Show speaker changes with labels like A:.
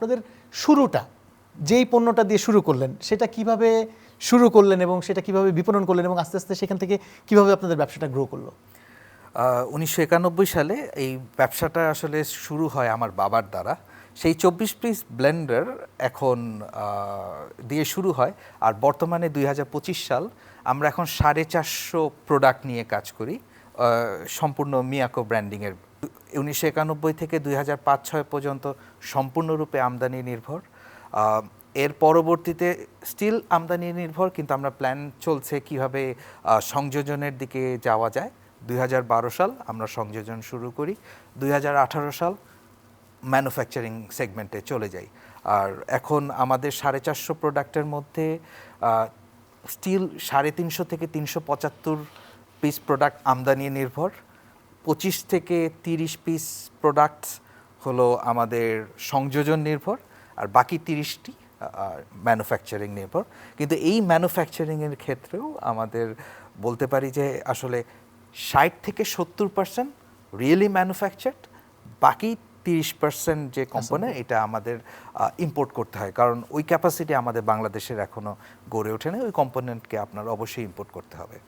A: আপনাদের শুরুটা, যেই পণ্যটা দিয়ে শুরু করলেন, সেটা কীভাবে শুরু করলেন এবং সেটা কীভাবে বিপণন করলেন এবং আস্তে আস্তে সেখান থেকে কীভাবে আপনাদের ব্যবসাটা গ্রো করল?
B: উনিশশো একানব্বই সালে এই ব্যবসাটা আসলে শুরু হয় আমার বাবার দ্বারা। সেই চব্বিশ পিস ব্লেন্ডার এখন দিয়ে শুরু হয়। আর বর্তমানে দুই হাজার পঁচিশ সাল আমরা এখন সাড়ে চারশো প্রোডাক্ট নিয়ে কাজ করি সম্পূর্ণ মিয়াকো ব্র্যান্ডিংয়ের উনিশশো একানব্বই থেকে দুই হাজার পাঁচ ছয় পর্যন্ত সম্পূর্ণরূপে আমদানি নির্ভর। এর পরবর্তীতে স্টিল আমদানি নির্ভর, কিন্তু আমরা প্ল্যান চলছে কীভাবে সংযোজনের দিকে যাওয়া যায়। দুই হাজার বারো সাল আমরা সংযোজন শুরু করি, দুই হাজার আঠারো সাল ম্যানুফ্যাকচারিং সেগমেন্টে চলে যাই। আর এখন আমাদের সাড়ে চারশো প্রোডাক্টের মধ্যে স্টিল সাড়ে তিনশো থেকে তিনশো পঁচাত্তর পিস প্রোডাক্ট আমদানি নির্ভর। পঁচিশ থেকে তিরিশ পিস প্রোডাক্ট হলো আমাদের সংযোজন নির্ভর আর বাকি তিরিশটি ম্যানুফ্যাকচারিং নির্ভর। কিন্তু এই ম্যানুফ্যাকচারিংয়ের ক্ষেত্রেও আমাদের বলতে পারি যে আসলে ষাট থেকে সত্তর পার্সেন্ট রিয়েলি ম্যানুফ্যাকচার্ড বাকি তিরিশ পার্সেন্ট যে কম্পোনেন্ট এটা আমাদের ইম্পোর্ট করতে হয়। কারণ ওই ক্যাপাসিটি আমাদের বাংলাদেশের এখনও গড়ে ওঠে না ওই কম্পোনেন্টকে আপনার অবশ্যই ইম্পোর্ট করতে হবে।